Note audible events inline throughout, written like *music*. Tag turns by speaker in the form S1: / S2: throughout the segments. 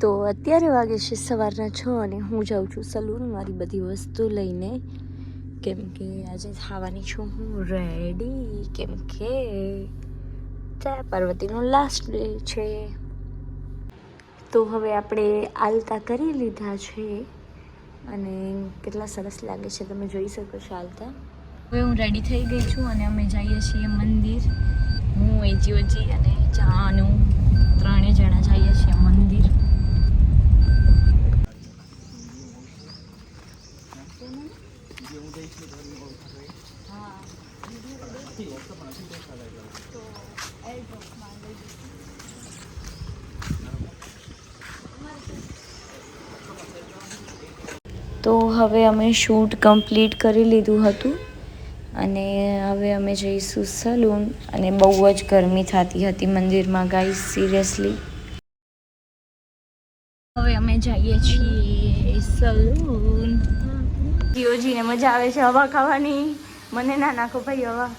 S1: તો અત્યારે વાગે છે સવારના છ અને હું જાઉં છું સલૂન મારી બધી વસ્તુ લઈને. કેમ કે આજે થવાની છું હું રેડી કેમ કે પાર્વતીનો લાસ્ટ ડે છે. તો હવે આપણે આલતા કરી લીધા છે અને કેટલા સરસ લાગે છે તમે જોઈ શકો છો આલતા. હવે હું રેડી થઈ ગઈ છું અને અમે જઈએ છીએ મંદિર. હું એજીઓજી અને જાનું, ત્રણે જણા જઈએ છીએ મંદિર. તો હવે અમે શૂટ કમ્પ્લીટ કરી લીધું હતું અને હવે અમે જઈશું સલૂન અને બહુ જ ગરમી થતી હતી મંદિરમાં ગાઈ સિરિયસલી હવે અમે જઈએ છીએ સલૂન. જીઓજીને મજા આવે છે હવા ખાવાની. મને ના નાખો ભાઈ હવા.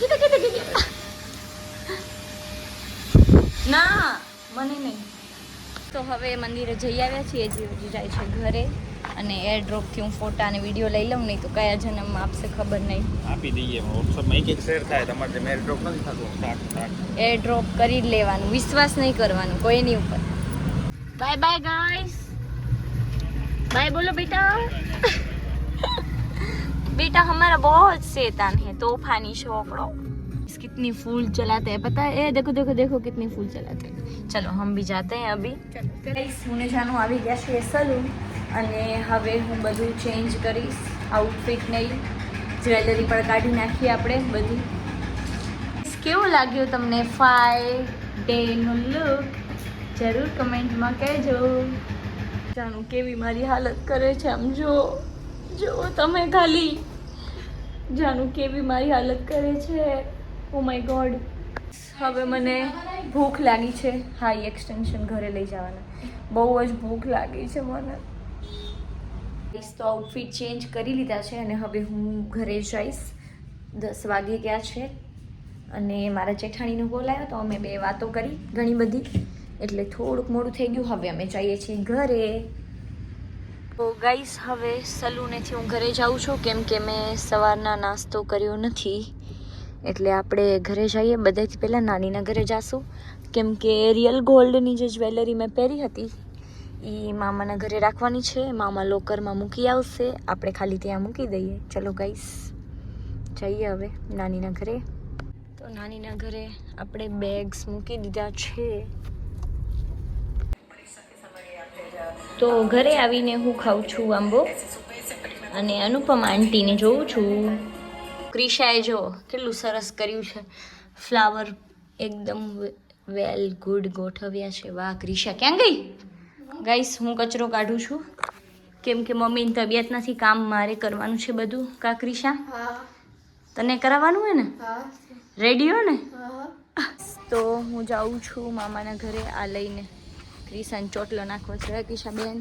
S1: Gitu gitu gitu. ના મને નહીં. તો હવે મંદિરે જઈ આવ્યા છીએ જીવજી જાય છે ઘરે. અને એર ડ્રોપથી હું ફોટા અને વીડિયો લઈ લઉં નહીં તો કયા જન્મ આપશે ખબર નહીં.
S2: આપી દઈએ વોટ્સઅપમાં એક એક શેર થાય. તમારે એર ડ્રોપ નથી થતું
S1: એર ડ્રોપ કરી લેવાનું વિશ્વાસ નહીં કરવાનો કોઈની ઉપર. બાય બાય ગાઈસ બાય બોલો બેટા. बेटा हमारा बहुत शैतान है तूफानी छोकड़ो कितनी फूल चलाते हैं पता है ए देखो देखो देखो कितनी फूल चलाते हैं चलो हम भी जाते हैं अभी ગાઈસ હું ને જાનું આવી ગયા છે સલૂન અને હવે હું બધું ચેન્જ કરીશ આઉટફિટ નહીં જ્વેલરી પણ કાઢી નાખીએ આપણે બધી કેવું લાગ્યું તમને ફાઈવ ડેનો લુક જરૂર કમેન્ટમાં કહેજો જાણું કેવી મારી હાલત કરે છે આમ જો જો તમે ખાલી જાણું કેવી મારી હાલત કરે છે? ઓ માય ગોડ હવે મને ભૂખ લાગી છે હાઈ એક્સટેન્શન ઘરે લઈ જવાના. બહુ જ ભૂખ લાગી છે મને. તો આઉટફિટ ચેન્જ કરી લીધા છે અને હવે હું ઘરે જઈશ. દસ વાગી ગયા છે અને મારા જેઠાણીનો આવ્યો તો અમે બે વાતો કરી ઘણી બધી. એટલે થોડુંક મોડું થઈ ગયું. હવે અમે જઈએ છીએ ઘરે. તો ગાઈસ, હવે સલૂનેથી હું ઘરે જાઉં છું. કેમ કે મેં સવારના નાસ્તો કર્યો નથી. એટલે આપણે ઘરે જઈએ. બધાથી પહેલાં નાનીના ઘરે જાશું. કેમ કે રિયલ ગોલ્ડની જે જ્વેલરી મેં પહેરી હતી એ મામાના ઘરે રાખવાની છે. મામા લોકરમાં મૂકી આવશે. આપણે ખાલી ત્યાં મૂકી દઈએ. ચલો ગાઈસ, જઈએ હવે નાનીના ઘરે. તો નાનીના ઘરે આપણે બેગ્સ મૂકી દીધા છે. તો ઘરે આવીને હું ખાઉં છું આંબો. અને અનુપમ આંટીને જોઉં છું. ક્રિશાએ જો કેટલું સરસ કર્યું છે. ફ્લાવર એકદમ વેલ ગુડ ગોઠવ્યા છે. વાહ ક્રિશા ક્યાં ગઈ? ગાઈસ હું કચરો કાઢું છું. કેમ કે મમ્મીની તબિયત નથી કામ મારે કરવાનું છે બધું. કા ક્રિશા? તને કરાવવાનું હોય ને? રેડી હો ને? તો હું જાઉં છું મામાના ઘરે આ લઈને. ક્રિશાને ચોટલો નાખવો છે કિશા બેન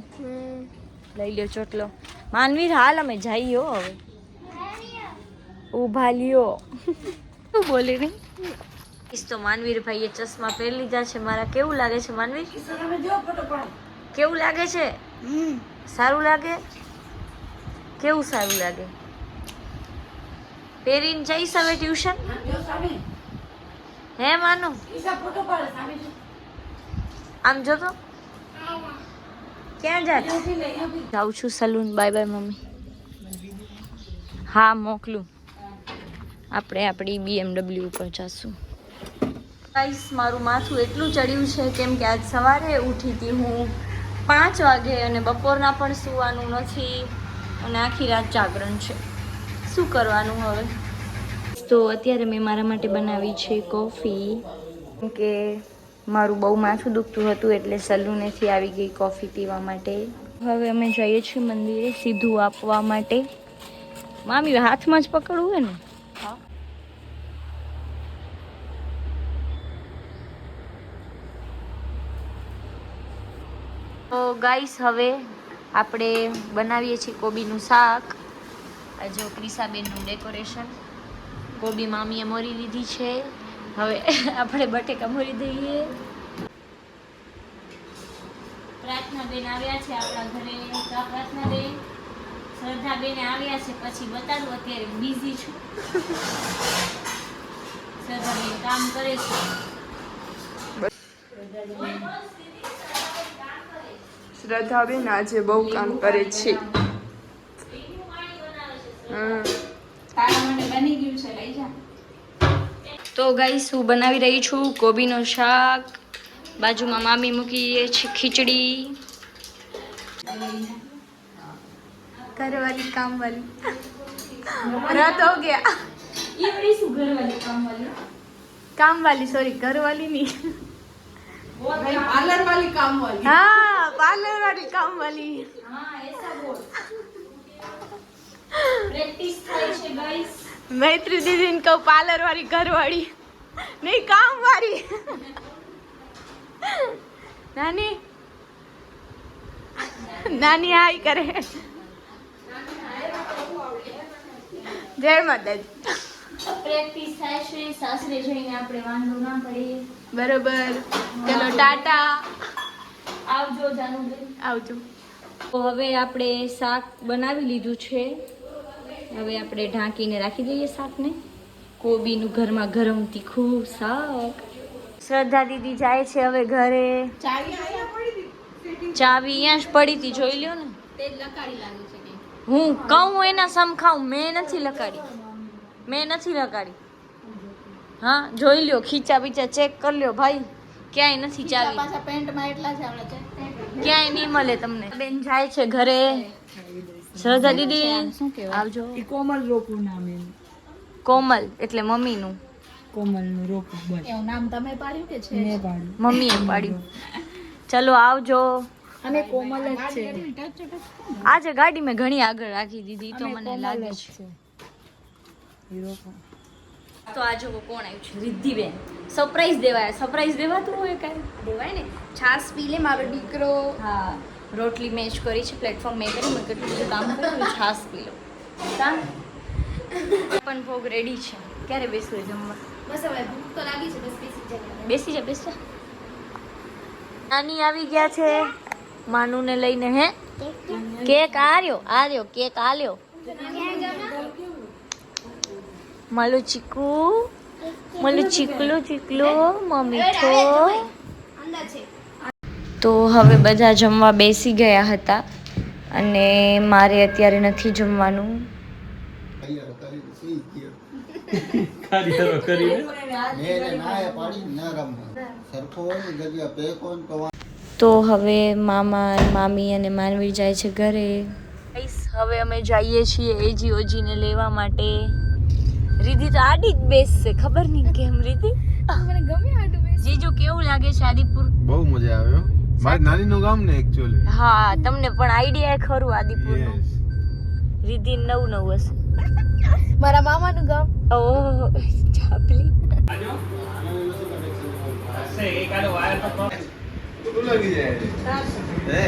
S1: લઈ લ્યો ચોટલો. માનવીર હાલ અમે જઈએ હવે. ઊભા લ્યો. શું બોલી નહીં ઈસ તો માનવીર ભાઈએ ચશ્મા પહેરી લીધા છે. મારા કેવું લાગે છે માનવીર? કેવું લાગે છે? સારું લાગે? કેવું સારું લાગે? પહેરીને જઈશ હવે ટ્યુશન? હે માનું? આમ જો તો ક્યાં જાત? જાઉં છું સલૂન બાય બાય મમ્મી. હા મોકલું. આપણે આપણી બીએમડબલ્યુ ઉપર જશું. ગાઈસ મારું માથું એટલું ચડ્યું છે કેમ કે આજ સવારે ઉઠી હતી હું પાંચ વાગે અને બપોરના પણ સૂવાનું નથી અને આખી રાત જાગરણ છે. શું કરવાનું હવે? તો અત્યારે મેં મારા માટે બનાવી છે કોફી કે મારું બહુ માથું દુખતું હતું એટલે સલૂનેથી આવી ગઈ કોફી પીવા માટે. હવે અમે જઈએ છીએ મંદિરે સીધું આપવા માટે. મામી હાથમાં જ પકડવું હોય ને? તો ગાઈસ હવે આપણે બનાવીએ છીએ કોબીનું શાક. આ જો ક્રિસાબેનનું ડેકોરેશન. કોબી મામીએ મોરી લીધી છે. હવે આપણે બટેકા મોરી દઈએ. પ્રાર્થનાબેન આવ્યા છે આપણા ઘરે. પ્રાર્થનાબેન શ્રદ્ધાબેન આવ્યા છે. પછી બતાડું અત્યારે બિઝી છું. શ્રદ્ધાબેન કામ કરે છે.
S3: શ્રદ્ધાબેન આજે બહુ કામ કરે છે.
S4: તારા મને બની ગયું છે. લઈ જા.
S1: તો ગાઈસ હું બનાવી રહી છું કોબીનું શાક. બાજુમાં મામી મૂકીએ છે ખીચડી.
S3: ઘરવાળી કામવાળી. રાત હો ગયા.
S1: કામ વાલી સોરી ઘરવાળી કામવાળી?
S3: કામવાળી સોરી ઘરવાળી નહીં.
S4: પાર્લર વાલી કામ વાળી
S3: હા પાર્લર વાળી કામવાળી.
S1: હા એસા બોલ. પ્રેક્ટિસ થાય છે ગાઈસ
S3: મૈત્રી દીદીને કહું પાર્લર વાળી ઘરવાળી. નહીં કામવાળી. નાની. નાની હાય કરે. જય માતાજી.
S1: પ્રેક્ટિસ થાય છે સાસરે જઈને આપણે વાંધો ના પડીએ.
S3: બરોબર. ચલો ટાટા.
S1: આવજો જાનુબેન
S3: આવજો.
S1: તો હવે આપણે શાક બનાવી લીધું છે. હવે આપણે ઢાંકીને રાખી દઈએ શાકને. કોબીનું ઘરમાં ગરમ તીખું શાક. શ્રદ્ધા દીદી જાય છે હવે ઘરે.
S4: ચાવી અહીંયા પડી હતી?
S1: જ પડી હતી જોઈ લ્યો ને.
S4: લકાડી લાગે છે કે.
S1: હું કહું એના સમખાઉં મેં નથી લગાડી મેં નથી લગાડી હા જોઈ લ્યો ખીચા બીચા ચેક કરી લ્યો ભાઈ. ક્યાંય નથી
S4: ચાવી.
S1: ક્યાંય નહીં મળે તમને. બેન જાય છે ઘરે. શ્રદ્ધા દીદી
S4: શું કહેવાય?
S1: આવજો.
S5: કોમલ રોપું નામ એનું.
S1: કોમલ એટલે મમ્મીનું.
S5: કોમલનું રોપું બસ.
S4: એવું નામ તમે પાડ્યું કે છે?
S5: મેં પાડ્યું.
S1: મમ્મીએ પાડ્યું. ચલો આવજો.
S5: અમે કોમલ જ છે.
S1: આજે ગાડી મેં ઘણી આગળ રાખી દીધી તો મને લાગે છે.
S5: એ
S1: તો આ જોવો કોણ આવ્યું છે? રિદ્ધિબેન. સરપ્રાઈઝ દેવાય. સરપ્રાઈઝ દેવાતું હોય કાંઈ? દેવાય ને?
S4: છાસ પી લે મારો દીકરો.
S1: હા. રોટલી મેચ કરી છે પ્લેટફોર્મ મેં કરી મેં કેટલું બધું કામ કર્યું છાસ પી લો પણ ભોગ રેડી છે. ક્યારે બેસવું જમવા?
S4: બસ હવે ભૂખ તો લાગી છે બસ બેસી જાય
S1: બેસી જા બેસી જા. નાની આવી ગયા છે. માનુને લઈને હે? કેક આર્યો આર્યો કેક આલ્યો. મલુ ચીકુ મલુ ચીકલું ચીકલું મમ્મી છો
S4: અંદર છે.
S1: તો હવે બધા જમવા બેસી ગયા હતા અને મારે અત્યારે નથી જમવાનું.
S6: તો
S1: હવે મામા મામી અને માનવી જાય છે ઘરે. હવે અમે જઈએ છીએ એજી ઓજીને લેવા માટે. રીધિ તો આડી જ બેસશે ખબર નહીં કેમ રીધિ?
S4: મને ગમે આડું બેસ
S1: જીજુ કેવું લાગે છે આદિપુર?
S7: બહુ મજા આવ્યો મારી નાની નું ગામ ને એક્ચ્યુઅલી
S1: હા તમને પણ આઈડિયા ખરું આદિપુરનું. રીધિ નવું નવ હશે.
S4: મારા મામાનું ગામ.
S1: ઓહો ચાપલી.
S2: એકાદો વાયર તો
S7: લાગી જાય હે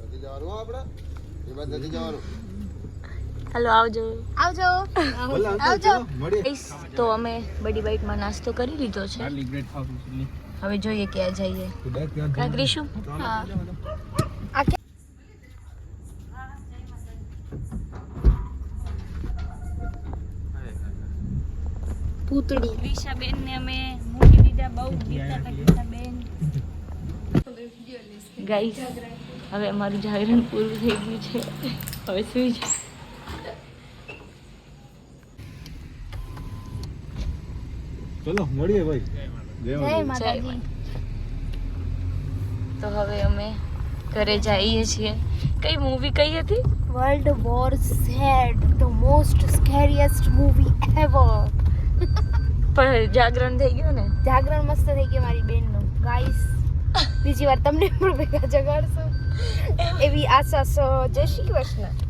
S6: નથી જવાનું આપણે જવાનું.
S1: હાલો આવજો.
S4: આવજો.
S1: Guys, તો અમે બડી બાઈટમાં નાસ્તો કરી લીધો છે. હવે જોઈએ ક્યાં જઈએ. ક્યાં કરીશું?
S4: પૂતળી.
S1: ક્રિશાબેન ને અમે મૂકી દીધા બહુ હતા ક્રિશાબેન ગાઈસ હવે અમારું જાગરણ પૂરું થઈ ગયું છે. હવે સુઈ જાય
S7: ચલો મળીએ ભાઈ. જય માતાજી.
S4: માતાજી.
S1: તો હવે અમે ઘરે જઈએ છીએ. કઈ મૂવી કઈ હતી?
S4: World War Z the most scariest movie ever
S1: પણ જાગરણ થઈ ગયું ને?
S4: જાગરણ મસ્ત થઈ ગયું મારી બેનનું. ગાઈસ *laughs* બીજી વાર તમને પણ ભેગા જગાડશું. એવી આશા સો જય શ્રી કૃષ્ણ.